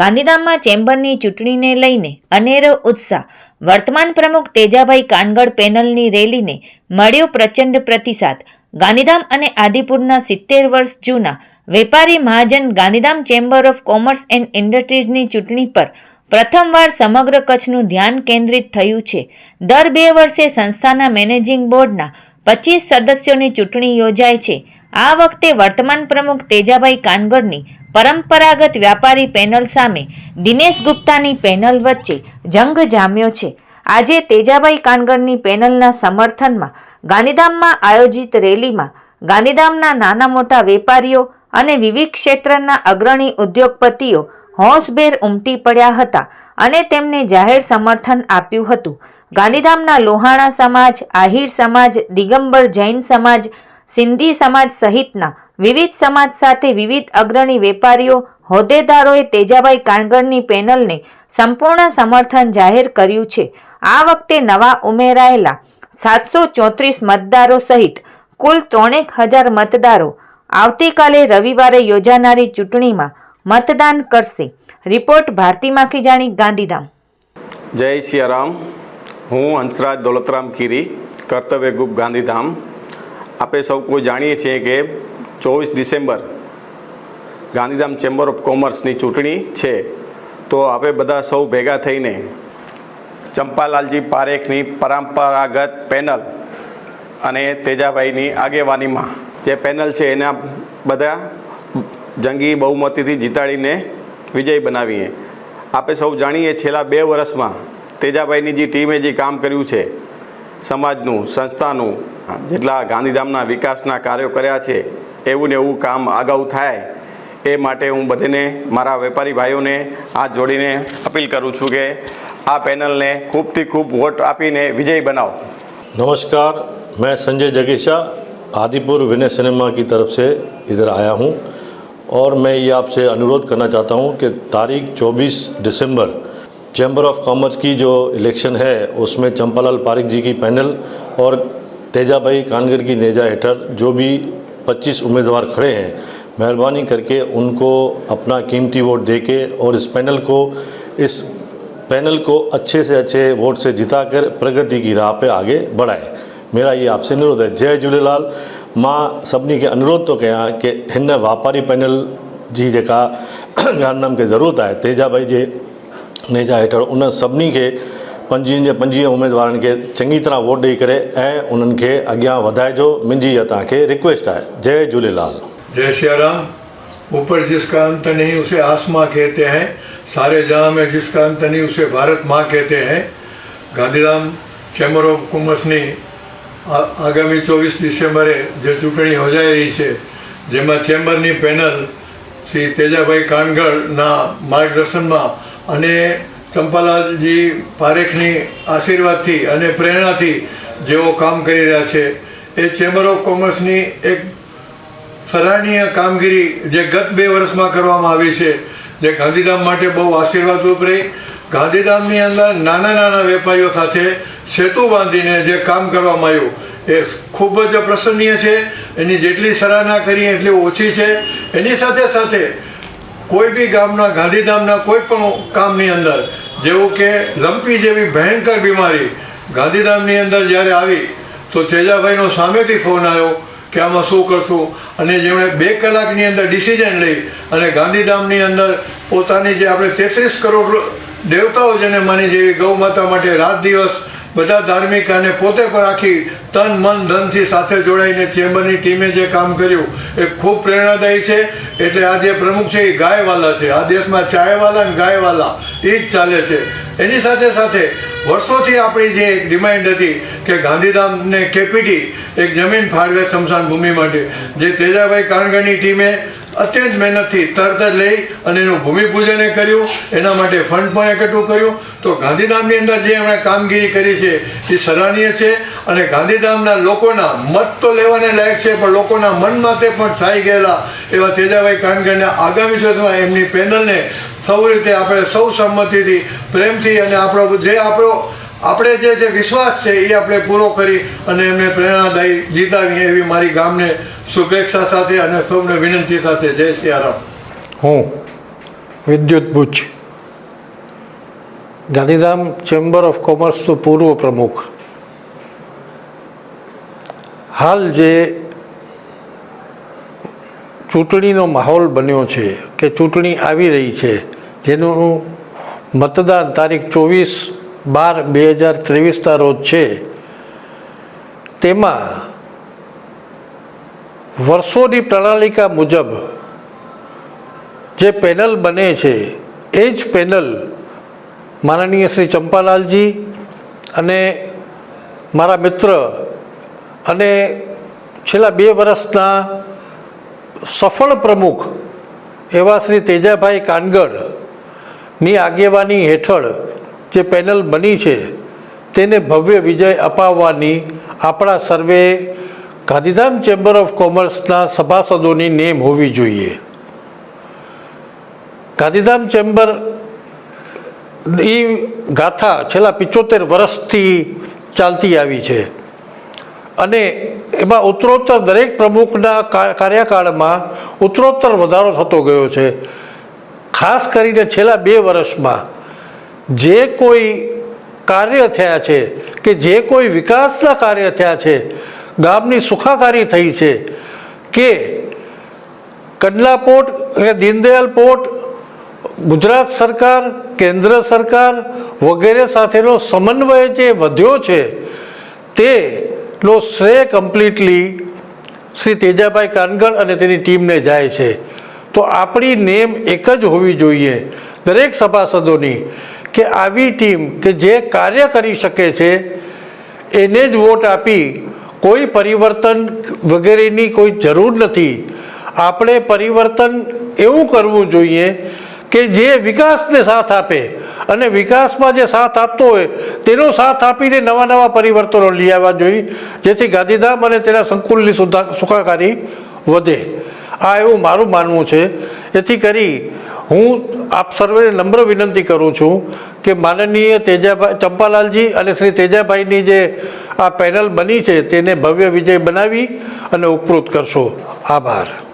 ગાંધીધામમાં ચેમ્બરની ચૂંટણીને લઈને અનેરો ઉત્સાહ. વર્તમાન પ્રમુખ તેજાભાઈ કાનગડ પેનલની રેલીને મળ્યો પ્રચંડ પ્રતિસાદ. ગાંધીધામ અને આદિપુરના સિત્તેર વર્ષ જૂના વેપારી મહાજન Gandhidham chamber of commerce and ઇન્ડસ્ટ્રીઝની ચૂંટણી પર પ્રથમવાર સમગ્ર કચ્છનું ધ્યાન કેન્દ્રિત થયું છે. દર બે વર્ષે સંસ્થાના મેનેજિંગ બોર્ડના પચીસ સદસ્યોની ચૂંટણી યોજાય છે. આ વખતે વર્તમાન પ્રમુખ તેજાભાઈ કાનગડની પરંપરાગત વ્યાપારી પેનલ સામે દિનેશ ગુપ્તાની પેનલ વચ્ચે જંગ જામ્યો છે. આજે તેજાભાઈ કાનગડની પેનલના સમર્થનમાં ગાંધીધામમાં આયોજિત રેલીમાં ગાંધીધામના નાના મોટા વેપારીઓ અને વિવિધ ક્ષેત્રના અગ્રણી ઉદ્યોગપતિઓ હોંશભેર ઉમટી પડ્યા હતા અને તેમને જાહેર સમર્થન આપ્યું હતું. ગાંધીધામના લોહાણા સમાજ, આહિર સમાજ, દિગંબર જૈન સમાજ, સિંધી સમાજ સહિતના વિવિધ સમાજ સાથે વિવિધ અગ્રણી વેપારીઓ, હોદ્દેદારોએ તેજાભાઈ કાનગડની પેનલને સંપૂર્ણ સમર્થન જાહેર કર્યું છે. આ વખતે નવા ઉમેરાયેલા સાતસો ચોત્રીસ મતદારો સહિત કુલ ત્રણેક હજાર મતદારો આવતીકાલે રવિવારે યોજાનારી ચૂંટણીમાં મતદાન કરશે. રિપોર્ટ ભારતી માખીજાણી ગાંધીધામ. જય સિયારામ. હું હંસરાજ દોલતરામ કીરી, કર્તવ્ય ગુપ ગાંધીધામ. આપણે સૌ કોઈ જાણીએ છીએ કે ચોવીસ ડિસેમ્બર ગાંધીધામ ચેમ્બર ઓફ કોમર્સની ચૂંટણી છે. તો આપણે બધા સૌ ભેગા થઈને ચંપાલાલજી પારેખની પરંપરાગત પેનલ અને તેજાભાઈની આગેવાનીમાં જે પેનલ છે એના બધા જંગી બહુમતીથી જીતાડીને વિજય બનાવીએ. આપણે સૌ જાણીએ છેલ્લા બે વર્ષમાં તેજાભાઈની જે ટીમે જે કામ કર્યું છે, સમાજનું, સંસ્થાનું, જેટલા ગાંધીધામના વિકાસના કાર્યો કર્યા છે, એવું ને એવું કામ અગાઉ થાય, એ માટે હું બધીને મારા વેપારી ભાઈઓને હાથ જોડીને અપીલ કરું છું કે આ પેનલને ખૂબથી ખૂબ વોટ આપીને વિજય બનાવો. નમસ્કાર, મેં સંજય જગીશા, આદિપુર વિનય સિનેમા કી તરફ સે ઇધર આયા હું. और मैं ये आपसे अनुरोध करना चाहता हूँ कि तारीख 24 दिसंबर चैम्बर ऑफ़ कॉमर्स की जो इलेक्शन है, उसमें चंपालाल पारिक जी की पैनल और तेजा भाई कानगर की नेजा हेठल जो भी 25 उम्मीदवार खड़े हैं, मेहरबानी करके उनको अपना कीमती वोट दे के और इस पैनल को, इस पैनल को अच्छे से अच्छे वोट से जिताकर प्रगति की राह पे आगे बढ़ाएँ। मेरा ये आपसे अनुरोध है। जय झूलेलाल। मां सभिनी खे अनुरोध थो कयां की हिन वापारी पैनल जी जेका गांधीधाम खे ज़रूरत आहे तेजा भाई जे नेजा हेठि उन सभिनी खे पंजवीहनि जे पंजवीह उमेदवारनि खे चङी तरह वोट ॾेई करे ऐं उन्हनि खे अॻियां वधाइजो मुंहिंजी इहा तव्हांखे रिक्वेस्ट आहे जय झूलेलाल जय सियाराम ऊपर जिसका अंत नहीं उसे आसमां कहते हैं सारे जहां में जिसका अंत नहीं उसे भारत माँ कहते हैं गांधीधाम चैम्बर ऑफ कॉमर्स ने આગામી ચોવીસ ડિસેમ્બરે જે ચૂંટણી યોજાઈ રહી છે, જેમાં ચેમ્બરની પેનલ શ્રી તેજાભાઈ કાનગડના માર્ગદર્શનમાં અને ચંપાલાલજી પારેખની આશીર્વાદથી અને પ્રેરણાથી જેઓ કામ કરી રહ્યા છે, એ ચેમ્બર ઓફ કોમર્સની એક સરાહનીય કામગીરી જે ગત બે વર્ષમાં કરવામાં આવી છે, જે ગાંધીધામ માટે બહુ આશીર્વાદરૂપ રહી ગાંધીધામની અંદર નાના નાના વેપારીઓ સાથે સેતુ બાંધીને જે કામ કરવામાં આવ્યું, એ ખૂબ જ પ્રસન્નીય છે. એની જેટલી સરાહના કરીએ એટલી ઓછી છે. એની સાથે સાથે કોઈ બી ગામના, ગાંધીધામના કોઈ પણ કામની અંદર, જેવું કે લંપી જેવી ભયંકર બીમારી ગાંધીધામની અંદર જ્યારે આવી, તો તેજાભાઈનો સામેથી ફોન આવ્યો કે આમાં શું કરશું? અને જેમણે બે કલાકની અંદર ડિસિઝન લઈ અને ગાંધીધામની અંદર પોતાની જે આપણે તેત્રીસ કરોડ દેવતાઓ જેને માની જેવી ગૌ માતા માટે રાત દિવસ બધા ધાર્મિક અને પોતે પણ આખી તન, મન, ધનથી સાથે જોડાઈને ચેમ્બરની ટીમે જે કામ કર્યું એ ખૂબ પ્રેરણાદાયી છે. એટલે આ જે પ્રમુખ છે એ ગાયવાલા છે. આ દેશમાં ચાયવાલા અને ગાયવાલા એ જ ચાલે છે. એની સાથે સાથે વર્ષોથી આપણી જે એક ડિમાન્ડ હતી કે ગાંધીધામને કેપીટી, એક જમીન ફાળવે સ્મશાન ભૂમિ માટે, જે તેજાભાઈ કાનગરની ટીમે અત્યંત મહેનતથી તરત લઈ અને એનું ભૂમિપૂજન કર્યું. એના માટે ફંડ પણ એકઠું કર્યું. તો ગાંધીધામની અંદર જે એમણે કામગીરી કરી છે, એ સરાહનીય છે. અને ગાંધીધામના લોકોના મત તો લેવાને લાયક છે, પણ લોકોના મનમાં તે પણ છાઈ ગયેલા એવા તેજાભાઈ કાનગડના આગામી દિવસમાં એમની પેનલને સૌ રીતે આપણે સૌ સંમતિથી, પ્રેમથી અને આપણો જે આપણો આપણે જે જે વિશ્વાસ છે એ આપણે પૂરો કરી અને એમને પ્રેરણાદાયી જીતાવીએ એવી મારી ગામને શુભેચ્છા સાથે અને સૌને વિનંતી સાથે જય સિયારામ હું વિદ્યુત ભુજ, ગાંધીધામ ચેમ્બર ઓફ કોમર્સનો પૂર્વ પ્રમુખ. હાલ જે ચૂંટણીનો માહોલ બન્યો છે કે ચૂંટણી આવી રહી છે, જેનું મતદાન તારીખ ચોવીસ બાર બે હજાર ત્રેવીસના રોજ છે. તેમાં વર્ષોની પ્રણાલિકા મુજબ જે પેનલ બને છે, એ જ પેનલ માનનીય શ્રી ચંપાલાલજી અને મારા મિત્ર અને છેલ્લા બે વર્ષના સફળ પ્રમુખ એવા શ્રી તેજાભાઈ કાનગડની આગેવાની હેઠળ જે પેનલ બની છે, તેને ભવ્ય વિજય અપાવવાની આપણા સર્વે ગાંધીધામ ચેમ્બર ઓફ કોમર્સના સભાસદોની નેમ હોવી જોઈએ. ગાંધીધામ ચેમ્બર એ ગાથા છેલ્લા પિચોતેર વર્ષથી ચાલતી આવી છે. અને એમાં ઉત્તરોત્તર દરેક પ્રમુખના કાર્યકાળમાં ઉત્તરોત્તર વધારો થતો ગયો છે. ખાસ કરીને છેલ્લા બે વર્ષમાં જે કોઈ કાર્ય થયા છે કે જે કોઈ વિકાસના કાર્ય થયા છે, ગામની સુખાકારી થઈ છે, કે કંડલા પોર્ટ એ દીનદયાલ પોર્ટ, ગુજરાત સરકાર, કેન્દ્ર સરકાર વગેરે સાથેનો સમન્વય જે વધ્યો છે, તેનો શ્રેય કમ્પ્લીટલી શ્રી તેજાભાઈ કાનગડ અને તેની ટીમને જાય છે. તો આપણી નેમ એક જ હોવી જોઈએ દરેક સભાસદોની. કે આવી ટીમ કે જે કાર્ય કરી શકે છે, એને જ વોટ આપી કોઈ પરિવર્તન વગેરેની કોઈ જરૂર નથી. આપણે પરિવર્તન એવું કરવું જોઈએ કે જે વિકાસને સાથ આપે અને વિકાસમાં જે સાથ આપતો હોય, તેનો સાથ આપીને નવા નવા પરિવર્તનો લઈ આવવા જોઈએ, જેથી ગાંધીધામ અને તેના સંકુલની સુધા, સુખાકારી વધે. આ એવું મારું માનવું છે. એથી કરી હું આપ સર્વેને નમ્ર વિનંતી કરું છું કે માનનીય તેજાભાઈ ચંપાલાલજી અને શ્રી તેજાભાઈની જે આ પેનલ બની છે, તેને ભવ્ય વિજય બનાવી અને ઉપકૃત કરશો. આભાર.